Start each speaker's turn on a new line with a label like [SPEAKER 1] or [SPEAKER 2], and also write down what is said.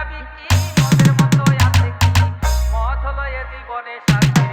[SPEAKER 1] খাবি কি মদের মতো আছে কি মদ হলো জীবনে শান্তি